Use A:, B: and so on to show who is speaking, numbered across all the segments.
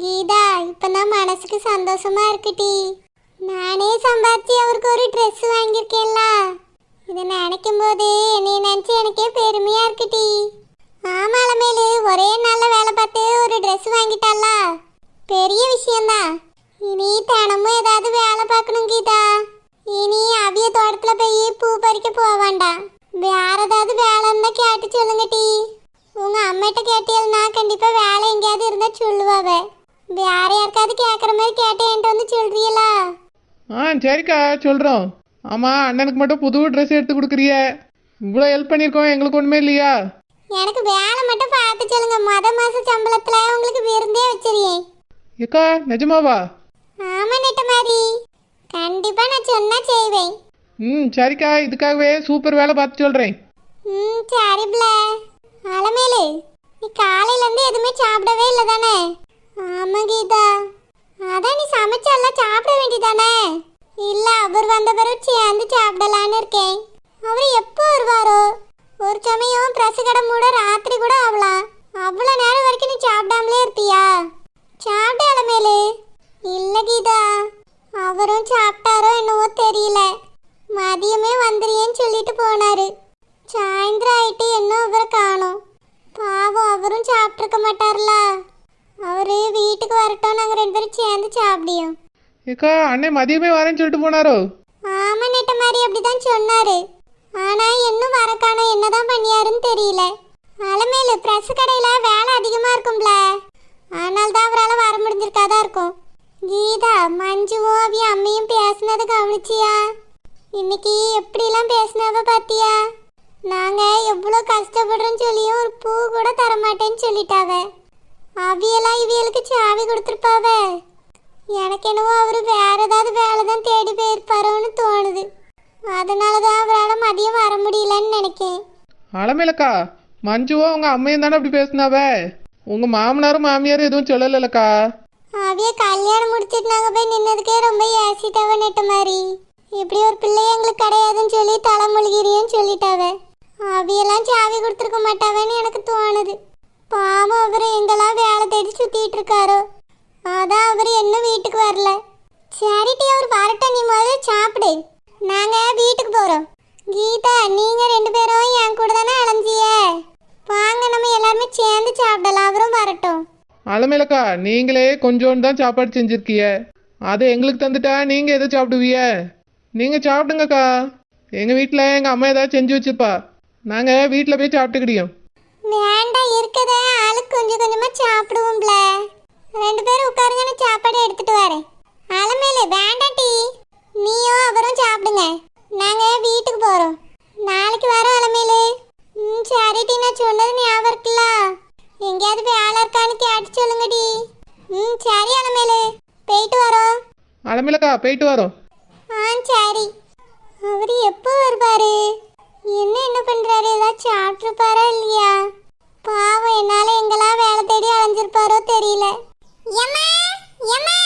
A: கீதா இப்பதான் மனசுக்கு சந்தோஷமா இருக்குடி நானே சம்பாதிச்சு அவருக்கு ஒரு ட்ரெஸ் வாங்கியிருக்கேன்ல. இதை நினைக்கும் போது என்னை நினைச்சு எனக்கே பெருமையா இருக்குடி ஆமால மேலு ஒரே நல்ல வேலை பார்த்து ஒரு ட்ரெஸ் வாங்கிட்டால பெரிய விஷயம்தான். இனி தினமும் ஏதாவது வேலை பார்க்கணும் கீதா. இனி அவிய தோட்டத்துல போய் பூ பறிக்க போக வேண்டாம். வேற ஏதாவது வேலை இருந்தா கேட்டு சொல்லுங்க டி. உங்க அம்மிட்ட கேட்டீங்கன்னா கண்டிப்பா வேலை எங்கேயாவது இருந்தா சொல்லுவாவே. வேற யாருக்காவது கேட்குற மாதிரி கேட்டு என்கிட்ட வந்து சொல்றீங்களா?
B: ஆ சரிக்கா சொல்கிறோம் ஆமாம் அண்ணனுக்கு மட்டும் புது ட்ரெஸ் எடுத்து கொடுக்குறிய. இவ்வளோ ஹெல்ப் பண்ணியிருக்கோம் எங்களுக்கு ஒன்றுமே இல்லையா?
A: எனக்கு வேலை மட்டும் பார்த்து சொல்லுங்க. மொத மாச சம்பளத்துல உங்களுக்கு விருந்தே வச்சிருக்கேன்.
B: ஏக்கா நிஜமாவா?
A: ஆமா நெட்ட மாதிரி கண்டிப்பா நான் சொன்னா செய்வேன்.
B: ம் சரிக்கா இதுக்காகவே சூப்பர் வேலை பார்த்து சொல்கிறேன்
A: ம் சரி பிள்ள அலமேலு நீ காலையில இருந்து எதுவுமே சாப்பிடவே இல்லை தானே? ஆமா கீதா. அதான் நீ சமைச்செல்லாம் சாப்பிட வேண்டியதானே? இல்ல அவர் வந்த பிறகு சேர்ந்து சாப்பிடலான்னு இருக்கேன். அவர் எப்போ வருவாரோ? ஒரு சமயம் பிரசு கடை மூட ராத்திரி கூட ஆகலாம் அவ்வளோ நேரம் வரைக்கும் நீ சாப்பிடாமலே இருப்பியா? சாப்பிட்ட அலமேலு இல்லை கீதா. அவரும் சாப்பிட்டாரோ என்னவோ தெரியல. மதியமே வந்துடுறேன்னு சொல்லிட்டு போனாரு. சாயந்தரம் ஆயிட்டு இன்னும் அவரை காணும். பாவம் அவரும் சாப்பிட்ருக்க மாட்டார்ல. அவரு வீட்டுக்கு வரட்டும். நாங்கள் ரெண்டு பேரும் சேர்ந்து சாப்பிடியோம்.
B: ஏக்கா அண்ணன் மதியமே வரேன்னு சொல்லிட்டு போனாரோ?
A: ஆமா நெட்ட மாதிரி அப்படிதான் சொன்னாரு. ஆனா இன்னும் வர காணோம் என்னதான் பண்ணியாருன்னு தெரியல. அலமேலு பிரஸ் கடையில வேலை அதிகமா இருக்கும்ல. அதனால தான் அவரால் வர முடிஞ்சிருக்காதா இருக்கும். கீதா மஞ்சுவும் அவிய அம்மையும் பேசுனதை கவனிச்சியா? இன்னைக்கு எப்படிலாம் பேசினாவ பாத்தியா? நாங்க எவ்வளோ கஷ்டப்படுறோம்னு சொல்லியும் ஒரு பூ கூட தர மாட்டேன்னு சொல்லிட்டாவ. அவியெல்லாம் இவியலுக்கு சாவி கொடுத்துருப்பாவ. எனக்கு என்னவோ அவர் வேற ஏதாவது வேலை தான் தேடி போயிருப்பாரோன்னு தோணுது. அதனால தான் அவரால் மதியம் வர முடியலன்னு நினைக்கேன்.
B: அலமேலக்கா மஞ்சுவோ உங்கள் அம்மையும் தானே அப்படி பேசினாவ? உங்கள் மாமனாரும் மாமியாரும் எதுவும் சொல்லலைல்லக்கா
A: அவிய கல்யாணம் முடிச்சிட்டு நாங்கள் போய் நின்னதுக்கே ரொம்ப ஏசிட்டாவ நெட்ட மாதிரி. இப்படி ஒரு பிள்ளை எங்களுக்கு கிடையாதுன்னு சொல்லி தலைமொழிகிறியன்னு சொல்லிட்டாவ அவியெல்லாம் சாவி கொடுத்துருக்க மாட்டாவேன்னு எனக்கு தோணுது பாவம் அவர் எங்கெல்லாம் வேலை தேடி சுத்திட்டு இருக்காரோ அதான் அவர் இன்னும் வீட்டுக்கு வரல. சரிட்டி அவர் வரட்டும் நீ முதல்ல சாப்பிடு. நாங்க வீட்டுக்கு போறோம். கீதா நீங்க ரெண்டு பேரும் என் கூட தானே அலைஞ்சிய? வாங்க நம்ம எல்லாருமே சேர்ந்து சாப்பிடலாம். அவரும் வரட்டும்.
B: அலமேலக்கா நீங்களே கொஞ்சோண்டு தான் சாப்பாடு செஞ்சுருக்கிய. அதை எங்களுக்கு தந்துட்டா நீங்கள் எதை சாப்பிடுவிய? நீங்கள் சாப்பிடுங்கக்கா. எங்கள் வீட்டில் எங்கள் அம்மா ஏதாவது செஞ்சு வச்சிருப்பா. நாங்க வீட்டில் போய் சாப்பிட்டுக்கிடியோம்.
A: வேண்டாம் இருக்கத? ஆளுக்கு கொஞ்சம் கொஞ்சமா சாப்பிடுவோம்ல. ரெண்டு பேரும் உட்காருங்க நான் சாப்பாடு எடுத்துட்டு வரேன். அலமேலு வேண்டாம் டீ. நீயும் அவரும் சாப்பிடுங்க. நாங்க வீட்டுக்கு போறோம். நாளைக்கு வரோம் அலமேலு ம் சரி டீ நான் சொன்னது ஞாபகம் இருக்குல்ல? எங்கேயாவது போய் வேலை இருக்கான்னு கேட்டு சொல்லுங்க டீ. ம் சரி அலமேலு போயிட்டு வரோம்.
B: அலமேலக்கா போயிட்டு வரோம்
A: ஆ சரி அவர் எப்போ வருவாரு என்ன என்ன பண்றாரு ஏதாவது சாப்பிட்டுருப்பாரா இல்லையா பாவம் என்னால எங்கெல்லாம் வேலை தேடி அலைஞ்சிருப்பாரோ தெரியல எம்மா எம்மா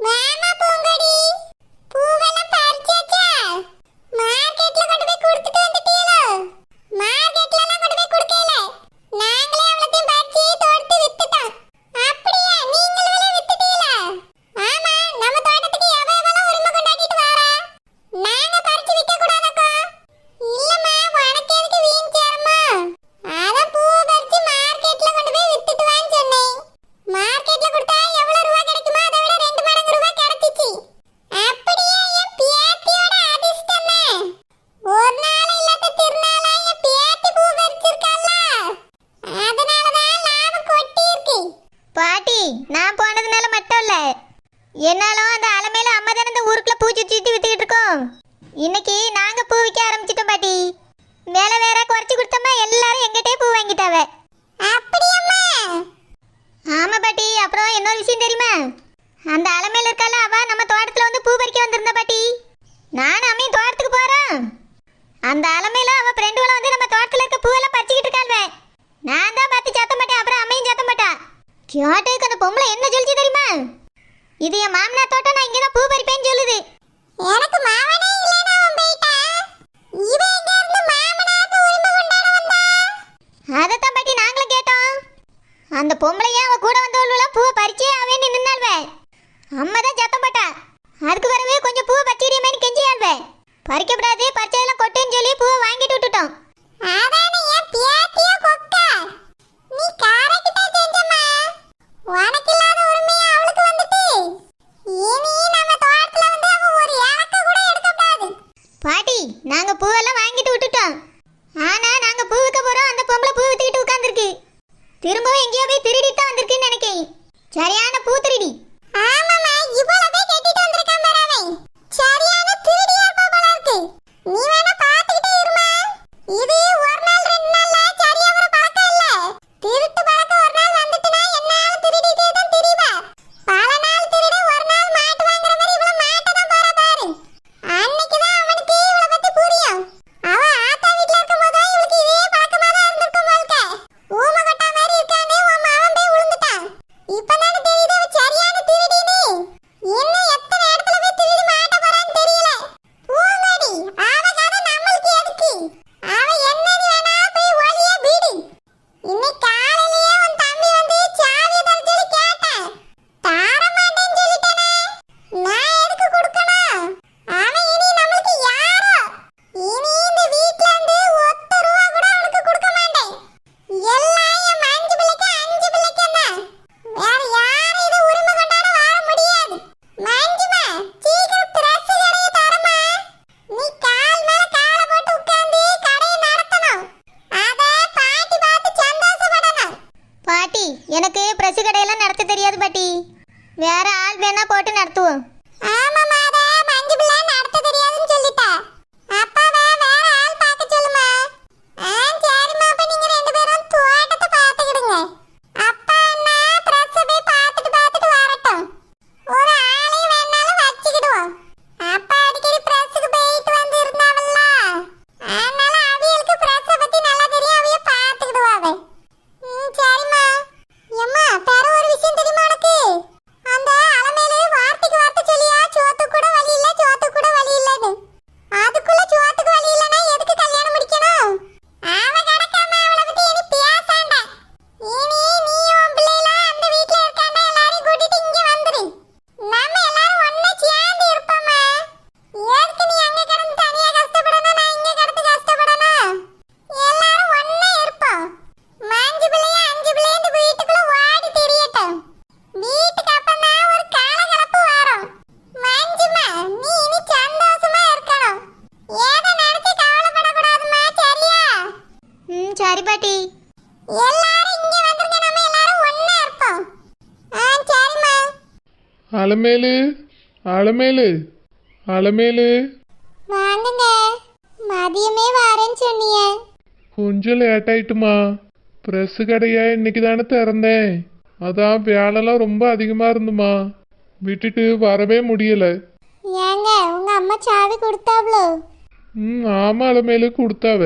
A: மாமா பூங்கடி பூவெல்லாம் பறிச்சாச்சா மார்க்கெட்ல கொண்டு போய் கொடுத்துட்டு வந்துட்டீங்களோ மார்க்கெட்ல எல்லாம் கொண்டு போய் கொடுக்கல நாங்களே அவ்வளத்தையும் பறிச்சு தோட்டத்து வித்துட்டோம் அப்படியா நீங்களும் வித்துட்டீங்களா ஆமா நம்ம தோட்டத்துக்கு எவ எவெல்லாம் உரிமை கொண்டாடிட்டு வாரா நாங்க பறிச்சு விற்க கூடாதாக்கா இல்லம்மா உனக்கு எதுக்கு வீண் சேரமா அதான் பூவை பறிச்சு மார்க்கெட்ல கொண்டு போய் வித்துட்டு வான்னு சொன்னேன் மார்க்கெட்ல கொடுத்தா எவ்வளவு ரூபா கிடைக்குமோ அதை விட ரெண்டு மடங்கு ரூபா கிடைச்சிச்சு அப்படியே என் பேத்தியோட அதிர்ஷ்டமே ஒரு நாள் இல்லாத திருநாளா என் பேத்தி பூ பறிச்சிருக்கல்ல அதனாலதான் லாபம் கொட்டி இருக்கு
C: பாட்டி நான் போனதுனால மட்டும் இல்ல என்னாலும் அந்த அலமையில அம்மா தானே இந்த ஊருக்குள்ள பூ சுத்தி சுத்தி வித்துக்கிட்டு இருக்கோம். இன்னைக்கு நாங்க பூ விற்க ஆரம்பிச்சிட்டோம் பாட்டி. வேலை வேற குறைச்சி கொடுத்தோமா எல்லாரும் எங்கிட்டே பூ வாங்கிட்டாவ.
A: அப்படியம்மா.
C: ஆமா பாட்டி அப்புறம் இன்னொரு விஷயம் தெரியுமா? அந்த அலமையில இருக்கால அவ நம்ம தோட்டத்துல வந்து பூ பறிக்க வந்திருந்தா பாட்டி. நானும் அம்மையும் தோட்டத்துக்கு போறோம். அந்த அலமையில அவ ஃப்ரெண்டுகளை வந்து நம்ம தோட்டத்துல இருக்க பூவெல்லாம் பறிச்சுக்கிட்டு இருக்காள்வே. நான் தான் பார்த்து சத்தம் மாட்டேன் அப்புறம் அம்மையும் சத்தம் மாட்டா. கேட்டுக்கு அந்த பொம்பளை என்ன சொல்லிச்சு தெரியுமா? இது என் மாமனார் தோட்டம் நான் இங்கே தான் பூ பறிப்பேன்னு சொல்லுது.
A: எனக்கு மாவனே எங்கோ எங்கேயோ போய் திருடிட்டு வந்திருக்குன்னு நினைக்கேன் சரியான பூ திருடி ஆமாமா இவ்வளவு போய் கட்டிட்டு வந்திருக்கான் பாரு சரியான திருடியா போல இருக்கு. நீ வேணா பாத்துக்கிட்டே இருமா. இது ஆள் வேணா
C: போட்டு நடத்துவோம் பாட்டி.
A: எல்லாரும் இங்க வந்துருங்க நம்ம எல்லாரும் ஒண்ணா இருப்போம். ஆ சரிம்மா.
B: அலமேலு அலமேலு அலமேலு
A: வாங்குங்க. மதியமே வரேன்னு சொன்னீங்க.
B: கொஞ்சம் லேட் ஆயிட்டுமா. ப்ரெஸ் கடையா இன்னைக்கு தானே திறந்தேன். அதான் வேலைலாம் ரொம்ப அதிகமாக இருந்துமா. விட்டுட்டு வரவே முடியல.
A: ஏங்க உங்க அம்மா சாவி கொடுத்தாவ்ளோ?
B: ம் ஆமாம் அலமேலு கொடுத்தாவ.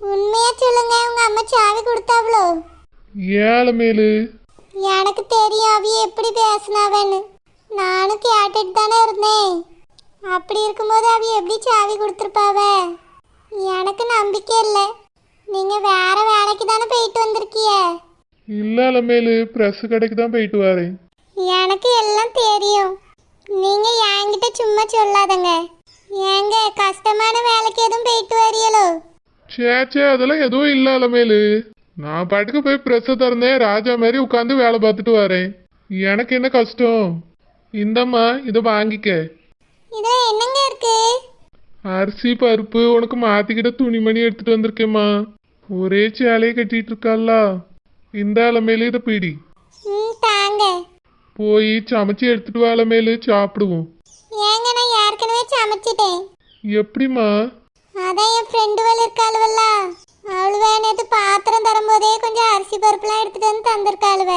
A: உண்மையா சொல்லுங்க உங்க அம்மா சாவி கொடுத்தாவ்ளோ?
B: ஏன் அலமேலு
A: எனக்கு தெரியும் அவிய எப்படி பேசினாவன்னு. நானும் கேட்டுட்டு தானே இருந்தேன். அப்படி இருக்கும்போது அவிய எப்படி சாவி கொடுத்துருப்பாவ? எனக்கு நம்பிக்கை இல்லை. நீங்க வேற வேலைக்கு தானே போயிட்டு வந்திருக்கிய?
B: இல்லை அலமேலு ப்ரெஸ் கடைக்கு தான் போயிட்டு வரேன்.
A: எனக்கு எல்லாம் தெரியும். நீங்க என்கிட்ட சும்மா சொல்லாதங்க. ஏங்க கஷ்டமான வேலைக்கு எதுவும் போயிட்டு வரியலோ?
B: சே சே அதெல்லாம் எதுவும் இல்லை அலமேலு. நான் பாட்டுக்கு போய் ப்ரெஸ்ஸை திறந்தேன் ராஜா மாதிரி உட்காந்து வேலை பார்த்துட்டு வரேன். எனக்கு என்ன கஷ்டம்? இந்தம்மா இதை வாங்கிக்க.
A: இதுல என்னங்க இருக்கு?
B: அரிசி பருப்பு உனக்கு மாத்திக்கிட்ட துணிமணி எடுத்துட்டு வந்திருக்கேம்மா. ஒரே சேலையை கட்டிட்டு இருக்கால இந்த அலமேலு இதை பிடி.
A: ம் தாங்க.
B: போய் சமைச்சு எடுத்துட்டு வா அலமேலு சாப்பிடுவோம்.
A: ஏங்க நான் ஏற்கனவே சமைச்சிட்டேன்.
B: எப்படிம்மா?
A: அதான் என் ஃப்ரெண்டுகள் இருக்காளுவல்ல அவளுவ நேற்று பாத்திரம் தரும்போதே கொஞ்சம் அரிசி பருப்புலாம் எடுத்துட்டு வந்து தந்திருக்காளுவ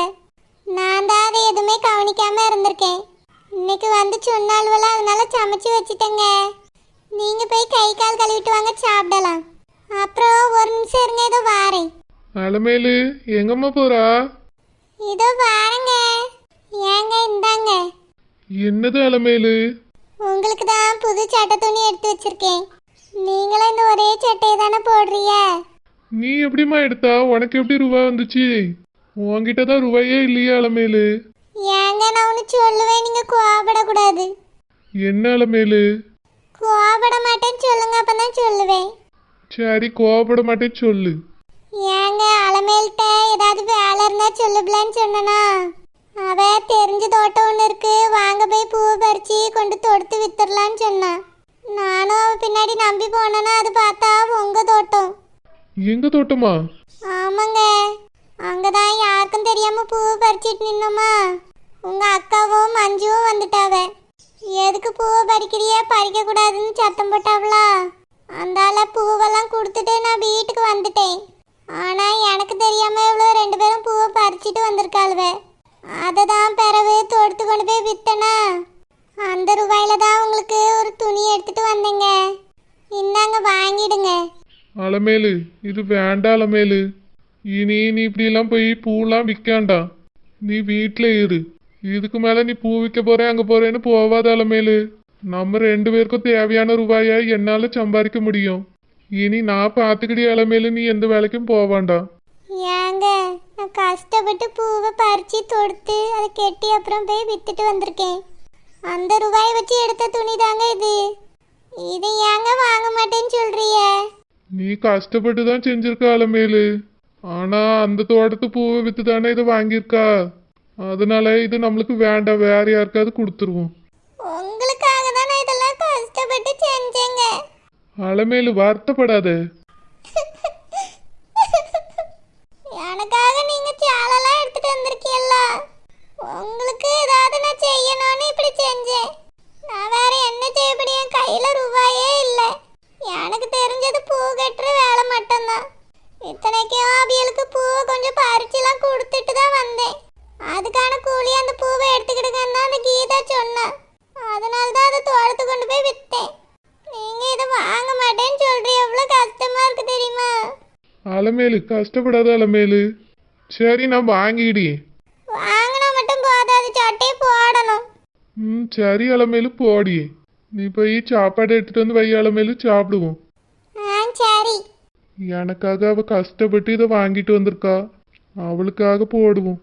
A: நான் தான் அதை எதுவுமே கவனிக்காம இருந்திருக்கேன். இன்னைக்கு வந்து சொன்னாளுவல அதனால சமைச்சு வச்சுட்டேங்க. நீங்க போய் கை கால் கழுவிட்டு வாங்க சாப்பிடலாம். அப்புறம் ஒரு நிமிஷம் இருங்க இதோ வாரேன்.
B: அலமேலு எங்கம்மா போறா?
A: இதோ வாரேங்க. ஏங்க இந்தாங்க.
B: என்னது அலமேலு?
A: உங்களுக்கு தான் புது சட்டை துணி எடுத்து வச்சிருக்கேன். நீங்களும் இந்த ஒரே சட்டையை தானே போடுறீங்க?
B: நீ எப்படிம்மா எடுத்தா? உனக்கு எப்படி ரூபா வந்துச்சு? உன்கிட்ட தான் ரூபாயே இல்லையா அலமேலு.
A: ஏங்க நான் ஒன்று சொல்லுவேன். நீங்கள் கோவப்படக்கூடாது.
B: என்ன அலமேலு?
A: கோவப்பட மாட்டேன்னு சொல்லுங்க அப்போ தான் சொல்லுவேன்.
B: சரி கோவப்பட மாட்டேன்னு சொல்லு.
A: ஏங்க அலமேல்கிட்ட ஏதாவது வேலை இருந்தால் சொல்லுப்லான்னு சொன்னனா? அவ தெரிஞ்ச தோட்டம் ஒன்று இருக்கு. வாங்க போய் பூவை பறித்து கொண்டு தொடுத்து வித்துடலான்னு சொன்னான் நானும் அவ பின்னாடி நம்பி போனேன்னா அது பார்த்தா உங்கள் தோட்டம்.
B: எங்க தோட்டமா?
A: ஆமாங்க. அங்கதான் யாருக்கும் தெரியாம பூவை பறிச்சிட்டு நின்னோமா. உங்க அக்காவும் மஞ்சுவும் வந்துட்டாவ. எதுக்கு பூவை பறிக்கிறிய? பறிக்க கூடாதுன்னு சத்தம் போட்டாவளா? அந்தால பூவெல்லாம் கொடுத்துட்டு நான் வீட்டுக்கு வந்துட்டேன். ஆனா எனக்கு தெரியாம இவ்வளோ ரெண்டு பேரும் பூவை பறிச்சிட்டு வந்திருக்காளுவ. அதை தான் பிறகு தொடுத்து கொண்டு போய் வித்தனா அந்த ரூபாயில தான் உங்களுக்கு ஒரு துணி எடுத்துட்டு வந்தேங்க. இந்தாங்க வாங்கிடுங்க.
B: அலமேலு இது வேண்டாம் அலமேலு. இனி நீ இப்படிலாம் போய் பூலாம் விற்காண்டா? நீ வீட்டில் இரு. இதுக்கு மேலே நீ பூ விற்க போறேன் அங்கே போறேன்னு போவாத அலமேலு. நம்ம ரெண்டு பேருக்கும் தேவையான ரூபாயை என்னால் சம்பாதிக்க முடியும். இனி நான் பார்த்துக்கிட்டே அலமேலு நீ எந்த வேலைக்கும் போவாண்டா
A: ஏங்க நான் கஷ்டப்பட்டு பூவை பறிச்சு தொடுத்து அதை கெட்டி அப்புறம் போய் வித்துட்டு வந்திருக்கேன். அந்த ரூபாயை வச்சு எடுத்த துணி தாங்க இது. இதை ஏங்க வாங்க மாட்டேன்னு சொல்றிய
B: நீ கஷ்டப்பட்டு தான் செஞ்சிருக்க அலமேலு. ஆனா அந்த தோட்டத்து பூவை வித்து தானே இதை வாங்கியிருக்கா? அதனால இது நம்மளுக்கு வேண்டாம். வேற யாருக்காவது கொடுத்துருவோம்.
A: உங்களுக்காக தான் இதெல்லாம் கஷ்டப்பட்டு செஞ்சேங்க.
B: அலமேலு வருத்தப்படாத. அலமேலு கஷ்டப்படாத அலமேலு. சரி நான் வாங்கிடி.
A: வாங்கினா மட்டும் போதாது சட்டையை போடணும்.
B: ம் சரி அலமேலு போடி. நீ போய் சாப்பாடு எடுத்துட்டு வந்து வை அலமேலு சாப்பிடுவோம்.
A: சரி.
B: எனக்காக அவ கஷ்டப்பட்டு இதை வாங்கிட்டு வந்திருக்கா. அவளுக்காக போடுவோம்.